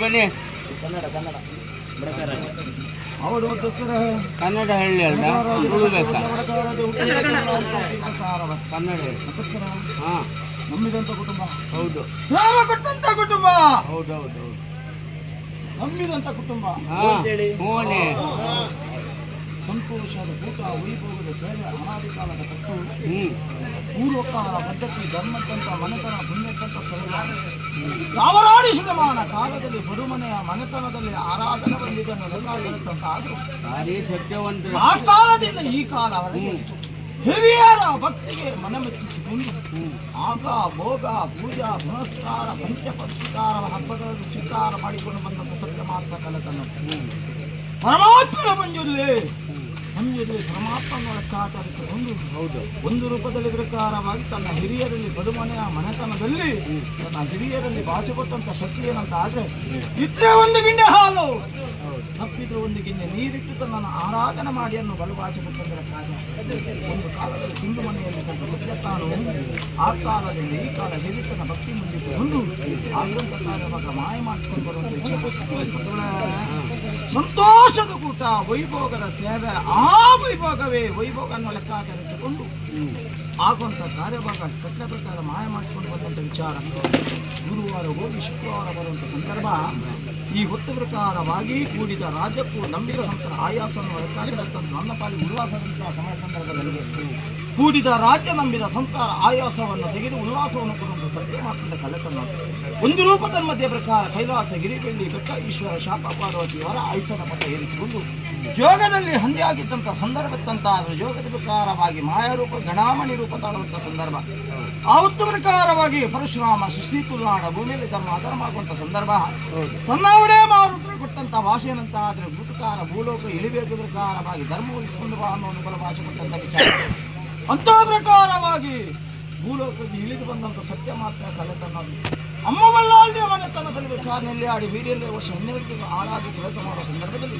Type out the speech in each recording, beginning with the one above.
ಬನ್ನಿ ಕನ್ನಡ ಕನ್ನಡ ಅವರು ಕನ್ನಡ ಹಳ್ಳಿ. ಅಲ್ಲ ಉಳ್ಬೇಕಾ ಕನ್ನಡ ಹಾಂ ನಮ್ಮಿದಂತ ಕುಟುಂಬ. ಹೌದು ಕುಟುಂಬ ಹೌದು ಹೌದು ಹೌದು ಕುಟುಂಬ ಹಾಂ. ಸಂತೋಷದ ಊಟ ವೈಭವದ ಜಯ ಅನಾದಿ ಕಾಲದ ಕಟ್ಟು. ಪೂರ್ವಕಾಲ ಪದ್ಧತಿ ಧರ್ಮಕ್ಕಂತ ಮನೆತನ ಪುಣ್ಯಕ್ಕಂತ ಸರಿಯಾದ ಯಾವರಾಡಿ ಶತಮಾನ ಕಾಲದಲ್ಲಿ ಬರುಮನೆಯ ಮನೆತನದಲ್ಲಿ ಆರಾಧನೆ ಬಂದಿದ್ದನ್ನು ಸತ್ಯವಂತ. ಆ ಕಾಲದಿಂದ ಈ ಕಾಲವರೆಗೆ ಹಿರಿಯರ ಭಕ್ತಿಗೆ ಮನಮೆಚ್ಚಿಸಿಕೊಂಡು ಆಗ ಭೋಗ ಪೂಜಾ ಪುನಸ್ಕಾರ ಪಂಚಪರಿಷ್ಕಾರ ಹಬ್ಬಗಳನ್ನು ಸ್ವೀಕಾರ ಮಾಡಿಕೊಂಡು ಬಂದಂತ ಸತ್ಯ ಮಾತ್ರ ಕಲೆತನ ಪರಮಾತ್ಮನ ಮಂಜುರ್ಲೆ ಮಂಜುರ್ಲೆ ಪರಮಾತ್ಮನ ಒಂದು ಹೌದು. ಒಂದು ರೂಪದಲ್ಲಿ ಪ್ರಕಾರವಾಗಿ ತನ್ನ ಹಿರಿಯರಲ್ಲಿ ಬದುಮನೆಯ ಮನೆತನದಲ್ಲಿ ತನ್ನ ಹಿರಿಯರಲ್ಲಿ ಬಾಚಿಕೊಟ್ಟಂಥ ಕೊಟ್ಟಂತ ಶಕ್ತಿ ಏನಂತ ಆದ್ರೆ ಇದ್ರೆ ಒಂದು ಗಿಣ್ಣೆ ಹಾಲು. ತಪ್ಪಿದ್ರೆ ಒಂದು ಗಿಣ್ಣೆ ನೀರಿಟ್ಟು ತನ್ನನ್ನು ಆರಾಧನೆ ಮಾಡಿ ಅನ್ನು ಬಲು ಬಾಚಿ ಕೊಟ್ಟಂತ ಕಾರ್ಯ ಒಂದು ಕಾಲದಲ್ಲಿ ಹಿಂದು ಮನೆಯಲ್ಲಿ ತಾನು ಆ ಕಾಲದಲ್ಲಿ ಈ ಕಾಲ ಹಿರಿತನ ಭಕ್ತಿ ಮುಂದಿಟ್ಟುಕೊಂಡು ಆಗುವಂತ ಕಾರ್ಯವಾಗ ಮಾಯ ಮಾಡಿಕೊಂಡು ಬರುವಂತ ಸಂತೋಷದ ಕೂಟ ವೈಭೋಗದ ಸೇವೆ ಆ ವೈಭೋಗವೇ ವೈಭೋಗ ಅನ್ನೋ ಲೆಕ್ಕಾಚಾರಿಸಿಕೊಂಡು ಆಗುವಂಥ ಕಾರ್ಯಭಾಗ ಕಟ್ಟ ಪ್ರಕಾರ ಮಾಯ ಮಾಡಿಕೊಂಡು ಬಂದಂತ ವಿಚಾರ. ಗುರುವಾರ ಹೋಗಿ ಶುಕ್ರವಾರ ಬರುವಂಥ ಸಂದರ್ಭ, ಈ ಹೊತ್ತು ಪ್ರಕಾರವಾಗಿ ಕೂಡಿದ ರಾಜ್ಯಕ್ಕೂ ನಂಬಿದ ಸಂತರ ಆಯಾಸವನ್ನು ಲೆಕ್ಕಾಚಾರ ನನ್ನ ಪಾಲಿ ಉಲ್ಲಾಸದಂತಹ ಸಮಯ ಸಂದರ್ಭದಲ್ಲಿ ಕೂಡಿದ ರಾಜ್ಯ ನಂಬಿದ ಸಂಸಾರ ಆಯಾಸವನ್ನು ತೆಗೆದು ಉಲ್ಲಾಸವನ್ನು ಕೊಡುವಂಥ ಸತ್ಯ ಮಾತ್ರ ಕಲೆತನ್ನು ಒಂದು ರೂಪದ ಪ್ರಕಾರ ಕೈಲಾಸ ಗಿರಿಬೆಳ್ಳಿ ಬೆಟ್ಟ ಈಶ್ವರ ಶಾಪ ಪಾರ್ವತಿ ಅವರ ಆಯುಷನ ಮತ ಏರಿಸಿಕೊಂಡು ಯೋಗದಲ್ಲಿ ಹಂದಿಯಾಗಿದ್ದಂಥ ಸಂದರ್ಭಕ್ಕಂತ ಯೋಗದ ಪ್ರಕಾರವಾಗಿ ಮಾಯಾರೂಪ ಗಣಾಮಣಿ ರೂಪ ತಾಳುವಂಥ ಸಂದರ್ಭ. ಆವತ್ತು ಪ್ರಕಾರವಾಗಿ ಪರಶುರಾಮ ಶ್ರೀಕುಲಾಡ ಭೂಮಿಯಲ್ಲಿ ತಮ್ಮ ಅಧರ್ಮ ಆಗುವಂಥ ಸಂದರ್ಭ. ತನ್ನವಡೇ ಕೊಟ್ಟಂಥ ಕೊಟ್ಟಂತ ಭಾಷೆಯಂತ ಆದರೆ ಭೂತಕಾರ ಭೂಲೋಕ ಇಳಿಬೇಕು ಪ್ರಕಾರವಾಗಿ ಧರ್ಮ ಉಳಿಸಿಕೊಂಡು ಬಾ ಅನ್ನೋ ಒಂದು ಭಾಷೆ ಕೊಟ್ಟಂತ ವಿಚಾರ. ಅಂತ ಪ್ರಕಾರವಾಗಿ ಭೂಲೋಕಕ್ಕೆ ಇಳಿದು ಬಂದಂಥ ಸತ್ಯ ಮಾತ್ರ ಕಲೆತನ್ನ ಅಮ್ಮ ಮಲ್ಲಾಲ್ಯ ಮನೆತನದಲ್ಲಿ ವಿಚಾರಣೆಯಲ್ಲಿ ಆಡಿ ಬೀಡಿಯಲ್ಲಿ ವರ್ಷ ಹನ್ನೆರಡು ಹಾಳಾಗಿ ಕೆಲಸ ಮಾಡುವ ಸಂದರ್ಭದಲ್ಲಿ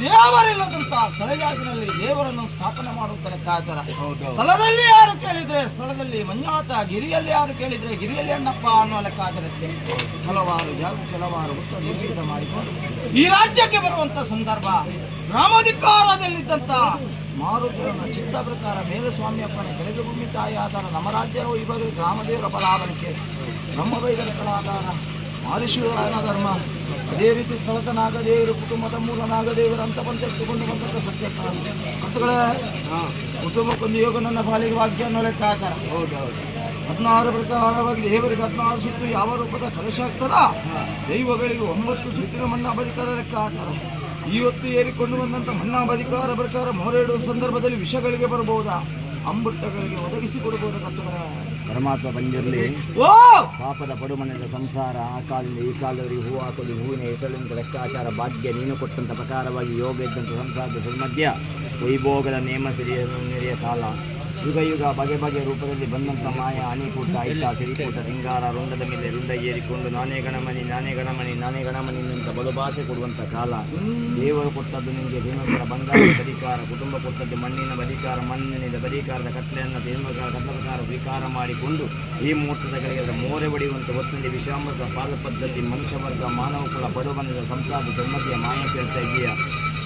ದೇವರಿಲ್ಲದಂತಹ ಸ್ಥಳಜಾಗಿನಲ್ಲಿ ದೇವರನ್ನು ಸ್ಥಾಪನೆ ಮಾಡುವಂತ ಲೆಕ್ಕಾಚಾರ ಸ್ಥಳದಲ್ಲಿ ಯಾರು ಕೇಳಿದ್ರೆ ಸ್ಥಳದಲ್ಲಿ ಮಂಜಾತ ಗಿರಿಯಲ್ಲಿ ಯಾರು ಕೇಳಿದ್ರೆ ಗಿರಿಯಲ್ಲಿ ಅಣ್ಣಪ್ಪ ಅನ್ನೋ ಲೆಕ್ಕಾಚಾರಕ್ಕೆ ಹಲವಾರು ಜಾಗ ಕೆಲವಾರು ಉತ್ತರ ನಿರ್ಮಿತ ಮಾಡಿಕೊಂಡು ಈ ರಾಜ್ಯಕ್ಕೆ ಬರುವಂತ ಸಂದರ್ಭ ಗ್ರಾಮಾಧಿಕಾರದಲ್ಲಿದ್ದಂತ ಮಾರುತಿಯನ್ನ ಚಿತ್ತ ಪ್ರಕಾರ ಮೇಲೆ ಸ್ವಾಮಿಯಪ್ಪನ ಕೆಳಗೆ ಭೂಮಿ ತಾಯಿ ಆಧಾರ ನಮ್ಮ ರಾಜ್ಯವು ಇವಾಗ ಗ್ರಾಮದೇವರ ನಮ್ಮ ವೈದ್ಯರ ಕಲಾಧಾರ ಮಾರಿಶಿವನ ಧರ್ಮ. ಅದೇ ರೀತಿ ಸ್ಥಳದ ನಾಗದೇವರು ಕುಟುಂಬದ ಮೂಲ ನಾಗದೇವರು ಅಂತ ಪಂಚೆತ್ತುಕೊಂಡು ಬಂದಂಥ ಸತ್ಯ ಕತ್ತುಗಳೇ ಕುಟುಂಬಕ್ಕೊಂದು ಯೋಗ ನನ್ನ ಬಾಳಿಗೆ ವಾಕ್ಯ ಅನ್ನೋ ಲೆಕ್ಕಾಚಾರ. ಹೌದು ಹೌದು. ಹದಿನಾರು ಪ್ರಕಾರವಾಗಿ ದೇವರಿಗೆ ಹದಿನಾರು ಸುತ್ತು ಯಾವ ರೂಪದ ಕಲಶ ಆಗ್ತದ ದೈವಗಳಿಗೆ ಒಂಬತ್ತು ಸುತ್ತಿನ ಮಣ್ಣ ಲೆಕ್ಕ ಆಕಾರ ಇವತ್ತು ಏರಿಕೊಂಡು ಬಂದಂಥ ಮಣ್ಣ ಬದಿಕಾರ ಪ್ರಕಾರ ಮೊರೆಡುವ ಸಂದರ್ಭದಲ್ಲಿ ವಿಷಗಳಿಗೆ ಬರಬಹುದಾ? ಅಂಬುಟ್ಟಗಳಿಗೆ ಒದಗಿಸಿ ಕೊಡಬಹುದು ಪರಮಾತ್ಮ ಬಂದಿರಲಿ. ಪಾಪದ ಪಡುಮನೆಯ ಸಂಸಾರ ಆ ಕಾಲದಲ್ಲಿ ಈ ಕಾಲದಲ್ಲಿ ಹೂ ಹಾಕೋದು ಹೂವಿನ ಹೆಸರಿನಿಂದ ಲೆಕ್ಕಾಚಾರ ಭಾಗ್ಯ ನೀನು ಕೊಟ್ಟಂತ ಪ್ರಕಾರವಾಗಿ ಯೋಗ ಇದ್ದಂಥ ಸಂಸಾರದ ಸನ್ಮಧ್ಯ ವೈಭೋಗದ ನೇಮ ಸಿರಿಯ ಕಾಲ. ಯುಗ ಯುಗ ಬಗೆ ಬಗೆ ರೂಪದಲ್ಲಿ ಬಂದಂತ ಮಾಯ, ಅನಿಕೂಟ ಐಟ ಸಿರಿಕೂಟ, ಸಿಂಗಾರ, ರುಂಡದ ಮೇಲೆ ರುಂಡ ಏರಿಕೊಂಡು ನಾನೇ ಗಣಮಣಿ ನಾನೇ ಗಣಮಣಿ, ನಾನೇ ಗಣಮನಿ ಅಂತ ಬಲು ಭಾಷೆ ಕೊಡುವಂಥ ಕಾಲ. ದೇವರು ಕೊಟ್ಟದ್ದು ನಿಮಗೆ ದೇವರ ಬಂಗಾರದ ಬಲಿಕಾರ, ಕುಟುಂಬ ಕೊಟ್ಟದ್ದು ಮಣ್ಣಿನ ಬಲಿಕಾರ, ಮಣ್ಣಿನಿಂದ ಬಲಿಕಾರದ ಕಟ್ಲೆಯನ್ನು ದೇವರ ಕಟ್ಟಪ್ರಕಾರ ಸ್ವೀಕಾರ ಮಾಡಿಕೊಂಡು ಈ ಮುಹೂರ್ತದ ಕಡೆಗೆ ಮೋರೆ ಬಡಿಯುವಂಥ ಹೊತ್ತಿನಲ್ಲಿ ವಿಷಾಮೃತ ಪಾಲ ಪದ್ಧತಿ ಮನುಷ್ಯ ವರ್ಗ ಮಾನವ ಕುಲ ಬಡವನದ ಸಂಸಾರ ಧರ್ಮತೆಯ ಮಾಯ ಕೇಳ್ತಾ ಇದೆಯಾ?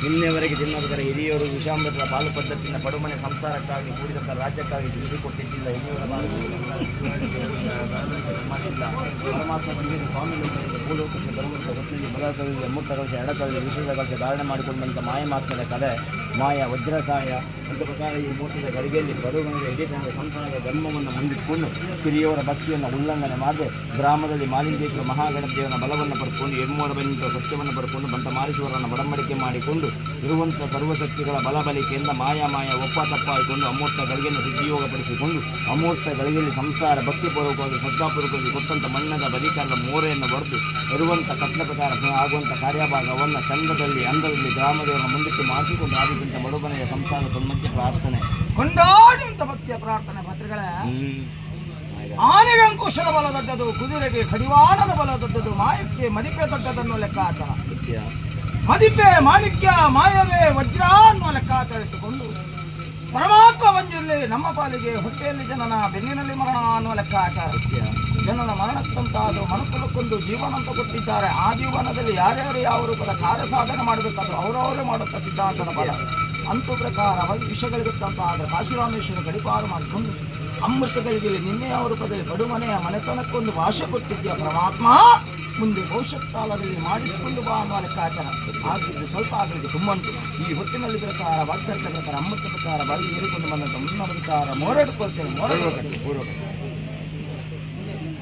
ನಿನ್ನೆವರೆಗೆ ದಿನದವರ ಹಿರಿಯವರು ವಿಶ್ವಾಮೃತ ಪಾಲು ಪದ್ಧತಿಯಿಂದ ಬಡವನೆ ಸಂಸಾರಕ್ಕಾಗಿ ಕೂಡಿದಂಥ ರಾಜ್ಯಕ್ಕಾಗಿ ತಿಳಿದು ಕೊಟ್ಟಿದ್ದಿಲ್ಲ ಹಿರಿಯರ ಮಾಡಿಲ್ಲ ಪರಮಾತ್ಮ ಬಂದಿದ್ದು ಸ್ವಾಮಿ ಭೂಲೋಕಕ್ಕೆ ಬರುವಂಥ ಹೊತ್ತಿನಲ್ಲಿ ಬಲ ಕವಿಗೆ ಅಮೃತ ಕಳಿಸಿ ಎಡ ಕಳಿಸಿ ವಿಶೇಷ ಕಳಿಸಿ ಧಾರಣೆ ಮಾಡಿಕೊಂಡಂಥ ಮಾಯ ಮಾತ್ರದ ಕಲೆ ಮಾಯ, ವಜ್ರಸಾಯ, ಅಂತ ಪ್ರಕಾರ ಈ ಮೋಸದ ಗಡಿಗೆಯಲ್ಲಿ ಬಡವನಿಗೆ ತನ್ನ ಸಂಸಾರದ ಧರ್ಮವನ್ನು ಮುಂದಿಟ್ಟುಕೊಂಡು ಹಿರಿಯವರ ಭಕ್ತಿಯನ್ನು ಉಲ್ಲಂಘನೆ ಮಾಡದೆ ಗ್ರಾಮದಲ್ಲಿ ಮಾಲಿಂಗೇಶ್ವರ ಮಹಾಗಣದೇವನ ಬಲವನ್ನು ಪಡ್ಕೊಂಡು ಎಮ್ಮೂರ ಬಂದ ಸತ್ಯವನ್ನು ಪಡ್ಕೊಂಡು ಬಂಟ ಮಾರೀಶ್ವರನ ಒಡಂಬಡಿಕೆ ಮಾಡಿಕೊಂಡು ಇರುವಂಥ ಸರ್ವಶಕ್ತಿಗಳ ಬಲಬಲಿಕೆಯಿಂದ ಮಾಯ ಮಾಯ, ಒಪ್ಪ ತಪ್ಪಾಯಿಕೊಂಡು ಅಮೂರ್ತ ಗಳಿಗೆಯನ್ನು ಸಿದ್ಧಿಯೋಗಪಡಿಸಿಕೊಂಡು ಅಮೂರ್ತ ಗಳಿಗೆಯಲ್ಲಿ ಸಂಸಾರ ಭಕ್ತಿಪೂರ್ವಕವಾಗಿ, ಶ್ರದ್ಧಾಪೂರ್ವಕವಾಗಿ ಕೊಟ್ಟಂಥ ಮಣ್ಣದ ಬಲಿಕಾರದ ಮೋರೆಯನ್ನು ಬರೆದು ಇರುವಂಥ ಕತ್ನ ಪ್ರಕಾರ ಆಗುವಂಥ ಕಾರ್ಯಭಾಗವನ್ನು ಚಂದದಲ್ಲಿ, ಅಂದದಲ್ಲಿ, ಗ್ರಾಮದೇವರ ಮುಂದಕ್ಕೆ ಮಾಡಿಸಿಕೊಂಡು ಆದಿಗಿಂತ ಬಡವನೆಯ ಸಂಸಾರ ತನ್ಮಧ್ಯ ಪ್ರಾರ್ಥನೆ. ಕೊಂಡಾಡುವಂತ ಭಕ್ತಿಯ ಪ್ರಾರ್ಥನೆ ಪತ್ರಗಳ ಆನೆಗೆ ಅಂಕುಶದ ಬಲ ದೊಡ್ಡದು ಕುದುರೆಗೆ ಕಡಿವಾಣದ ಬಲ ದೊಡ್ಡದು ಮಾಯಕ್ಕೆ ಮದಿಪೆ ದೊಡ್ಡದನ್ನು ಲೆಕ್ಕಾಚಾರ ಮದಿಪೆ ಮಾಣಿಕ್ಯ ಮಾಯವೇ ವಜ್ರ ಅನ್ನುವ ಲೆಕ್ಕಾಚಾರ ಇಟ್ಟುಕೊಂಡು ಪರಮಾತ್ಮ ಮಂಜುಲ್ಲಿ ನಮ್ಮ ಪಾಲಿಗೆ ಹೊಟ್ಟೆಯಲ್ಲಿ ಜನನ ಬೆನ್ನಿನಲ್ಲಿ ಮರಣ ಅನ್ನುವ ಲೆಕ್ಕಾಚಾರ ಜನನ ಮರಣಕ್ಕಂತಾದ ಮನುಕುಲಕ್ಕೊಂದು ಜೀವನ ಅಂತ ಕೊಟ್ಟಿದ್ದಾರೆ. ಆ ಜೀವನದಲ್ಲಿ ಯಾರ್ಯಾರು ಯಾವ ರೂಪದ ಕಾರ್ಯ ಸಾಧನೆ ಮಾಡಬೇಕಾದ್ರೂ ಅವರವರೇ ಮಾಡುತ್ತ ಸಿದ್ಧಾಂತದ ಫಲ ಪ್ರಕಾರ ಪ್ರಕಾರವಾಗಿ ಆದರೆ ಕಾಶಿರಾಮೇಶ್ವರ ಗಡಿಪಾರು ಮಾಡಿಕೊಂಡು ಅಮೃತಗಳಿಗೆ ನಿನ್ನೆ ಯಾವ ರೂಪದಲ್ಲಿ ಬಡುಮನೆಯ ಮನೆತನಕ್ಕೊಂದು ಭಾಷೆ ಕೊಟ್ಟಿದ್ದ ಪರಮಾತ್ಮ? ಮುಂದೆ ಭವಿಷ್ಯತ್ ಕಾಲದಲ್ಲಿ ಮಾಡಿಸಿಕೊಂಡು ಬಾ ಅನ್ನುವ ಲೆಕ್ಕಾಚಾರ. ಆಗಿದ್ದು ಸ್ವಲ್ಪ ಆಗಲಿಕ್ಕೆ ತುಂಬಂತು ಈ ಹೊತ್ತಿನಲ್ಲಿ ಪ್ರಕಾರ ವಾಗ್ದರ್ಶ ಪ್ರಕಾರ ಅಮೃತ ಪ್ರಕಾರ ಬಾಗಿ ಏರಿಕೊಂಡು ಬಂದಂತ ಮುನ್ನ ಪ್ರಕಾರ ಮೋರಡ್ಕೊಳ್ತೇನೆ ಪೂರ್ವಕತೆ